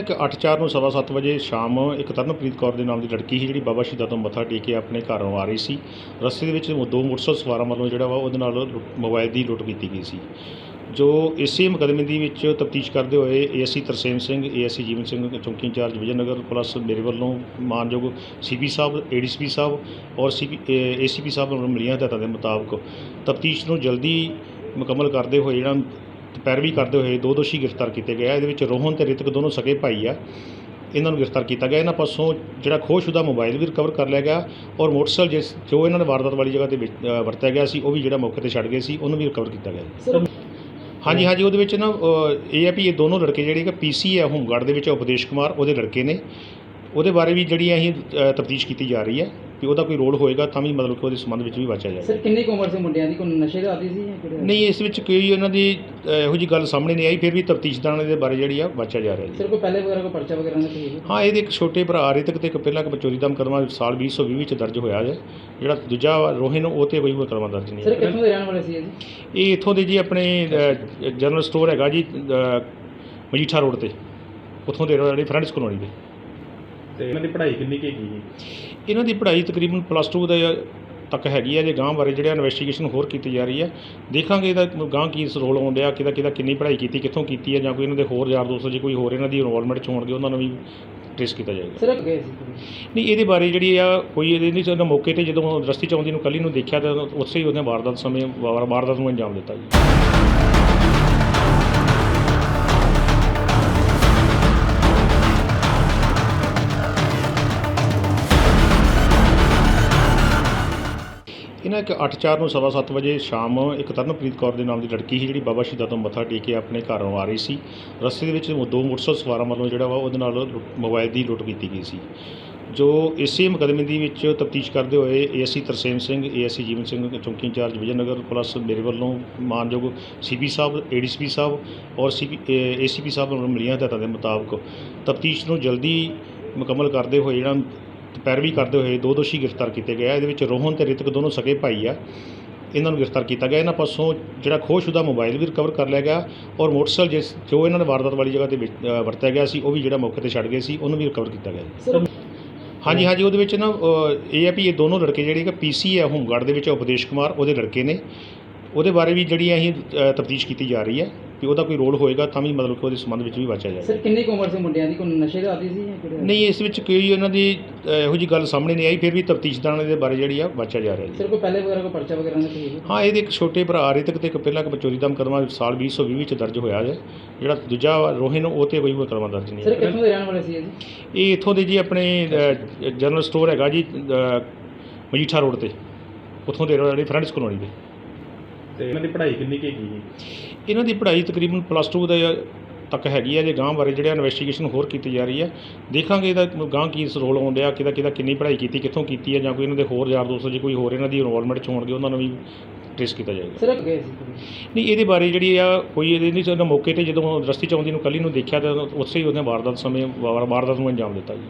ਇੱਕ 8-4 ਨੂੰ ਸਵਾ ਸੱਤ ਵਜੇ ਸ਼ਾਮ ਇੱਕ ਤਰਨਪ੍ਰੀਤ ਕੌਰ ਦੇ ਨਾਮ ਦੀ ਲੜਕੀ ਸੀ, ਜਿਹੜੀ ਬਾਬਾ ਸ਼ਹੀਦਾਂ ਤੋਂ ਮੱਥਾ ਟੇਕ ਕੇ ਆਪਣੇ ਘਰ ਨੂੰ ਆ ਰਹੀ ਸੀ। ਰਸਤੇ ਦੇ ਵਿੱਚ ਦੋ ਮੋਟਰਸਾਈਕਲ ਸਵਾਰਾਂ ਵੱਲੋਂ ਜਿਹੜਾ ਵਾ ਉਹਦੇ ਨਾਲ ਲੁੱਟ- ਮੋਬਾਈਲ ਦੀ ਲੁੱਟ ਕੀਤੀ ਗਈ ਸੀ। ਜੋ ਇਸੇ ਮੁਕੱਦਮੇ ਦੀ ਵਿੱਚ ਤਫਤੀਸ਼ ਕਰਦੇ ਹੋਏ ਏਐਸਸੀ ਤਰਸੇਮ ਸਿੰਘ ਏਐਸਸੀ ਜੀਵਨ ਸਿੰਘ, ਚੌਂਕੀ ਇੰਚਾਰਜ ਵਿਜੇਨਗਰ ਪਲੱਸ ਮੇਰੇ ਵੱਲੋਂ ਮਾਨਯੋਗ ਸੀਪੀ ਸਾਹਿਬ ਏਡੀਸੀਪੀ ਸਾਹਿਬ ਔਰ ਸੀਪੀ ਏਸੀਪੀ ਸਾਹਿਬ ਵੱਲੋਂ ਮਿਲੀਆਂ ਹਦਾਇਤਾਂ ਦੇ ਮੁਤਾਬਕ ਤਫਤੀਸ਼ ਨੂੰ ਜਲਦੀ ਮੁਕੰਮਲ ਕਰਦੇ ਹੋਏ ਜਿਹੜਾ ਪੈਰਵੀ ਕਰਦੇ ਹੋਏ ਦੋ ਦੋਸ਼ੀ ਗ੍ਰਿਫਤਾਰ ਕੀਤੇ ਗਏ ਆ। ਇਹਦੇ ਵਿੱਚ ਰੋਹਨ ਤੇ ਰਿਤਕ ਦੋਨੋਂ ਸਕੇ ਭਾਈ ਆ। ਇਹਨਾਂ ਨੂੰ ਗ੍ਰਿਫਤਾਰ ਕੀਤਾ ਗਿਆ। ਇਹਨਾਂ ਪਾਸੋਂ ਜਿਹੜਾ ਖੋਹਸ਼ੁਦਾ ਮੋਬਾਈਲ ਵੀ ਰਿਕਵਰ ਕਰ ਲਿਆ ਗਿਆ ਔਰ ਮੋਟਰਸਾਈਕਲ ਜਿਸ ਜੋ ਇਹਨਾਂ ਨੇ ਵਾਰਦਾਤ ਵਾਲੀ ਜਗ੍ਹਾ ਤੇ ਵਿੱਚ- ਅ, ਵਰਤਿਆ ਗਿਆ ਸੀ ਉਹ ਵੀ ਜਿਹੜਾ ਮੌਕੇ ਤੇ ਛੱਡ ਗਏ ਸੀ ਉਹਨੂੰ ਵੀ ਰਿਕਵਰ ਕੀਤਾ ਗਿਆ। ਹਾਂਜੀ ਹਾਂਜੀ ਉਹਦੇ ਵਿੱਚ ਨਾ ਅ, ਇਹ ਆ ਵੀ ਇਹ ਦੋਨੋਂ ਲੜਕੇ ਜਿਹੜੇ ਕਿ ਪੀਸੀ ਹੈ ਹੋਮਗਾਰਡ ਦੇ ਵਿੱਚ ਉਪਦੇਸ਼ ਕੁਮਾਰ ਉਹਦੇ ਲੜਕੇ ਨੇ। ਉਹਦੇ ਬਾਰੇ ਵੀ ਜਿਹੜੀ ਅਸੀਂ ਤਫਤੀਸ਼ ਕੀਤੀ ਜਾ ਰਹੀ ਹੈ ਕਿ ਉਹਦਾ ਕੋਈ ਰੋਲ ਹੋਏਗਾ ਤਾਂ ਵੀ ਮਤਲਬ ਕਿ ਉਹਦੇ ਸੰਬੰਧ ਵਿੱਚ ਵੀ ਵਾਚਿਆ ਜਾਏਗਾ। ਸਰ ਕਿੰਨੀ ਕੁ ਉਮਰ ਸੀ ਮੁੰਡਿਆਂ ਦੀ? ਕੋਈ ਨਸ਼ੇ ਦਾ ਆਦੀ ਸੀ ਜਾਂ ਕਿਹੜੇ? ਨਹੀਂ ਇਸ ਵਿੱਚ ਕੋਈ ਉਹਨਾਂ ਦੀ ਇਹੋ ਜੀ ਗੱਲ ਸਾਹਮਣੇ ਨਹੀਂ ਆਈ ਫਿਰ ਵੀ ਤਫਤੀਸ਼ਦਾਰਾਂ ਦੇ ਬਾਰੇ ਜਿਹੜੀ ਆ ਵਾਚਿਆ ਜਾ ਰਿਹਾ ਜੀ। ਸਰ ਕੋਈ ਪਹਿਲੇ ਵਗੈਰਾ ਕੋਈ ਪਰਚਾ ਵਗੈਰਾ ਨਾ ਕੋਈ ਹਾਂ ਇਹਦੇ ਇੱਕ ਛੋਟੇ ਭਰਾ ਰਿਤਕ ਤੇ ਇੱਕ ਪਹਿਲਾਂ ਇੱਕ ਚੋਰੀ ਦਾ ਮੁਕੱਦਮਾ ਸਾਲ 2020 ਵਿੱਚ ਦਰਜ ਹੋਇਆ ਹੈ। ਜਿਹੜਾ ਦੂਜਾ ਰੋਹਿਨ ਉਹ ਤੇ ਕੋਈ ਮੁਕੱਦਮਾ ਦਰਜ ਨਹੀਂ ਸਰ ਕਿੱਥੋਂ ਦੇ ਰਹਿਣ ਵਾਲੇ ਸੀ ਜੀ? ਇਹ ਇੱਥੋਂ ਦੇ ਜੀ ਆਪਣੇ ਜਨਰਲ ਸਟੋਰ ਹੈਗਾ ਜੀ ਮਜੀਠਾ ਰੋਡ ਤੇ। ਉੱਥੋਂ ਦੇ ਜਿਹੜੇ ਫਰੈਂਡਸ ਕਲੋਨੀ ਦੇ ਤੇ ਇਹਨਾਂ ਦੀ ਪੜ੍ਹਾਈ ਕਿੰਨੀ ਕੁ ਹੈਗੀ ਇਹਨਾਂ ਦੀ ਪੜ੍ਹਾਈ ਤਕਰੀਬਨ ਪਲੱਸ 2 ਦੇ ਤੱਕ ਹੈਗੀ ਹੈ ਜੇ ਗਾਂ ਬਾਰੇ ਜਿਹੜਾ ਇਨਵੈਸਟੀਗੇਸ਼ਨ ਹੋਰ ਕੀਤੀ ਜਾ ਰਹੀ ਹੈ। ਦੇਖਾਂਗੇ ਇਹਦਾ ਗਾਂ ਕੀ ਰੋਲ ਆਉਣ ਡਿਆ ਕਿਹਦਾ ਕਿਹਦਾ ਕਿੰਨੀ ਪੜ੍ਹਾਈ ਕੀਤੀ ਕਿੱਥੋਂ ਕੀਤੀ ਹੈ ਜਾਂ ਕੋਈ ਇਹਨਾਂ ਦੇ ਹੋਰ ਯਾਰ ਦੋਸਤ ਜੇ ਕੋਈ ਹੋਰ ਇਹਨਾਂ ਦੀ ਇਨਵੋਲਵਮੈਂਟ ਚ ਹੋਣਗੇ ਉਹਨਾਂ ਨੂੰ ਵੀ ਟ੍ਰੇਸ ਕੀਤਾ ਜਾਏਗਾ। ਸਰ ਗਏ ਸੀ ਨਹੀਂ ਇਹਦੇ ਬਾਰੇ ਜਿਹੜੀ ਆ ਕੋਈ ਇਹਦੇ ਨਹੀਂ ਉਹਨੇ ਮੌਕੇ ਤੇ ਜਦੋਂ ਰਸਤੇ ਚ ਆਉਂਦੀ ਨੂੰ ਕੱਲੀ ਨੂੰ ਦੇਖਿਆ ਤਾਂ ਉੱਥੇ ਹੀ ਉਹਨੇ ਵਾਰਦਾਤ ਸਮੇਂ ਵਾਰ- ਵਾਰਦਾਤ ਨੂੰ ਅੰਜਾਮ ਦਿੱਤਾ ਜੀ। ਇੱਕ 8-4 ਨੂੰ ਸਵਾ ਸੱਤ ਵਜੇ ਸ਼ਾਮ ਇੱਕ ਤਰਨਪ੍ਰੀਤ ਕੌਰ ਦੇ ਨਾਮ ਦੀ ਲੜਕੀ ਸੀ, ਜਿਹੜੀ ਬਾਬਾ ਸ਼ਹੀਦਾਂ ਤੋਂ ਮੱਥਾ ਟੇਕ ਕੇ ਆਪਣੇ ਘਰ ਨੂੰ ਆ ਰਹੀ ਸੀ। ਰਸਤੇ ਦੇ ਵਿੱਚ ਦੋ ਮੋਟਰਸਾਈਕਲ ਸਵਾਰਾਂ ਵੱਲੋਂ ਜਿਹੜਾ ਵਾ ਉਹਦੇ ਨਾਲ ਲੁੱਟ- ਮੋਬਾਈਲ ਦੀ ਲੁੱਟ ਕੀਤੀ ਗਈ ਸੀ। ਜੋ ਇਸੇ ਮੁਕੱਦਮੇ ਦੀ ਵਿੱਚ ਤਫਤੀਸ਼ ਕਰਦੇ ਹੋਏ ਏਐਸਸੀ ਤਰਸੇਮ ਸਿੰਘ ਏਐਸਸੀ ਜੀਵਨ ਸਿੰਘ, ਚੌਂਕੀ ਇੰਚਾਰਜ ਵਿਜੇਨਗਰ ਪਲੱਸ ਮੇਰੇ ਵੱਲੋਂ ਮਾਨਯੋਗ ਸੀਪੀ ਸਾਹਿਬ ਏਡੀਸੀਪੀ ਸਾਹਿਬ ਔਰ ਸੀਪੀ ਏਸੀਪੀ ਸਾਹਿਬ ਵੱਲੋਂ ਮਿਲੀਆਂ ਹਦਾਇਤਾਂ ਦੇ ਮੁਤਾਬਕ ਤਫਤੀਸ਼ ਨੂੰ ਜਲਦੀ ਮੁਕੰਮਲ ਕਰਦੇ ਹੋਏ ਜਿਹੜਾ ਪੈਰਵੀ ਕਰਦੇ ਹੋਏ ਦੋ ਦੋਸ਼ੀ ਗ੍ਰਿਫਤਾਰ ਕੀਤੇ ਗਏ ਆ। ਇਹਦੇ ਵਿੱਚ ਰੋਹਨ ਤੇ ਰਿਤਕ ਦੋਨੋਂ ਸਕੇ ਭਾਈ ਆ। ਇਹਨਾਂ ਨੂੰ ਗ੍ਰਿਫਤਾਰ ਕੀਤਾ ਗਿਆ। ਇਹਨਾਂ ਪਾਸੋਂ ਜਿਹੜਾ ਖੋਹਸ਼ੁਦਾ ਮੋਬਾਈਲ ਵੀ ਰਿਕਵਰ ਕਰ ਲਿਆ ਗਿਆ ਔਰ ਮੋਟਰਸਾਈਕਲ ਜਿਸ ਜੋ ਇਹਨਾਂ ਨੇ ਵਾਰਦਾਤ ਵਾਲੀ ਜਗ੍ਹਾ ਤੇ ਵਿੱਚ- ਅ, ਵਰਤਿਆ ਗਿਆ ਸੀ ਉਹ ਵੀ ਜਿਹੜਾ ਮੌਕੇ ਤੇ ਛੱਡ ਗਏ ਸੀ ਉਹਨੂੰ ਵੀ ਰਿਕਵਰ ਕੀਤਾ ਗਿਆ ਸਰ ਹਾਂਜੀ ਹਾਂਜੀ ਉਹਦੇ ਵਿੱਚ ਨਾ ਅ, ਇਹ ਆ ਵੀ ਇਹ ਦੋਨੋਂ ਲੜਕੇ ਜਿਹੜੇ ਕਿ ਪੀਸੀ ਹੈ ਹੋਮਗਾਰਡ ਦੇ ਵਿੱਚ ਉਪਦੇਸ਼ ਕੁਮਾਰ ਉਹਦੇ ਲੜਕੇ ਨੇ। ਉਹਦੇ ਬਾਰੇ ਵੀ ਜਿਹੜੀ ਅਸੀਂ ਤਫਤੀਸ਼ ਕੀਤੀ ਜਾ ਰਹੀ ਹੈ। ਕਿ ਉਹਦਾ ਕੋਈ ਰੋਲ ਹੋਏਗਾ ਤਾਂ ਵੀ ਮਤਲਬ ਕਿ ਉਹਦੇ ਸੰਬੰਧ ਵਿੱਚ ਵੀ ਵਾਚਿਆ ਜਾਏਗਾ। ਸਰ ਕਿੰਨੀ ਕੁ ਉਮਰ ਸੀ ਮੁੰਡਿਆਂ ਦੀ? ਕੋਈ ਨਸ਼ੇ ਦਾ ਆਦੀ ਸੀ ਜਾਂ ਕਿਹੜੇ ਨਹੀਂ ਇਸ ਵਿੱਚ ਕੋਈ ਉਹਨਾਂ ਦੀ ਇਹੋ ਜੀ ਗੱਲ ਸਾਹਮਣੇ ਨਹੀਂ ਆਈ ਫਿਰ ਵੀ ਤਫਤੀਸ਼ਦਾਰਾਂ ਦੇ ਬਾਰੇ ਜਿਹੜੀ ਆ ਵਾਚਿਆ ਜਾ ਰਿਹਾ ਜੀ। ਸਰ ਕੋਈ ਪਹਿਲੇ ਵਗੈਰਾ ਕੋਈ ਪਰਚਾ ਵਗੈਰਾ ਨਾ ਕੋਈ ਹਾਂ ਇਹਦੇ ਇੱਕ ਛੋਟੇ ਭਰਾ ਰਿਤਕ ਤੇ ਇੱਕ ਪਹਿਲਾਂ ਇੱਕ ਚੋਰੀ ਦਾ ਮੁਕੱਦਮਾ ਸਾਲ 2020 ਵਿੱਚ ਦਰਜ ਹੋਇਆ ਹੈ ਜਿਹੜਾ ਦੂਜਾ ਰੋਹਿਨ ਉਹ ਤੇ ਕੋਈ ਮੁਕੱਦਮਾ ਦਰਜ ਨਹੀਂ ਸਰ ਕਿੱਥੋਂ ਦੇ ਰਹਿਣ ਵਾਲੇ ਸੀ ਇਹ ਜੀ? ਇਹ ਇੱਥੋਂ ਦੇ ਜੀ ਆਪਣੇ ਜਨਰਲ ਸਟੋਰ ਹੈਗਾ ਜੀ ਮਜੀਠਾ ਰੋਡ ਤੇ। ਉੱਥੋਂ ਦੇ ਜਿਹੜੇ ਫਰੈਂਡਸ ਕਲੋਨੀ ਦੇ ਤੇ ਇਹਨਾਂ ਦੀ ਪੜ੍ਹਾਈ ਕਿੰਨੀ ਕੁ ਹੈਗੀ ਇਹਨਾਂ ਦੀ ਪੜ੍ਹਾਈ ਤਕਰੀਬਨ ਪਲੱਸ 2 ਦੇ ਤੱਕ ਹੈਗੀ ਹੈ ਜੇ ਗਾਂ ਬਾਰੇ ਜਿਹੜਾ ਇਨਵੈਸਟੀਗੇਸ਼ਨ ਹੋਰ ਕੀਤੀ ਜਾ ਰਹੀ ਹੈ। ਦੇਖਾਂਗੇ ਇਹਦਾ ਗਾਂ ਕੀ ਰੋਲ ਆਉਣ ਡਿਆ ਕਿਹਦਾ ਕਿਹਦਾ ਕਿੰਨੀ ਪੜ੍ਹਾਈ ਕੀਤੀ ਕਿੱਥੋਂ ਕੀਤੀ ਹੈ ਜਾਂ ਕੋਈ ਇਹਨਾਂ ਦੇ ਹੋਰ ਯਾਰ ਦੋਸਤ ਜੇ ਕੋਈ ਹੋਰ ਇਹਨਾਂ ਦੀ ਇਨਵੋਲਵਮੈਂਟ ਚ ਹੋਣਗੇ ਉਹਨਾਂ ਨੂੰ ਵੀ ਟ੍ਰੇਸ ਕੀਤਾ ਜਾਏਗਾ। ਸਰ ਗਏ ਸੀ ਨਹੀਂ ਇਹਦੇ ਬਾਰੇ ਜਿਹੜੀ ਆ ਕੋਈ ਇਹਦੇ ਨਹੀਂ ਉਹਨੇ ਮੌਕੇ ਤੇ ਜਦੋਂ ਰਸਤੇ ਚ ਆਉਂਦੀ ਨੂੰ ਕੱਲੀ ਨੂੰ ਦੇਖਿਆ ਤਾਂ ਉੱਥੇ ਹੀ ਉਹਨੇ ਵਾਰਦਾਤ ਸਮੇਂ ਵਾਰ- ਵਾਰਦਾਤ ਨੂੰ ਅੰਜਾਮ ਦਿੱਤਾ ਜੀ।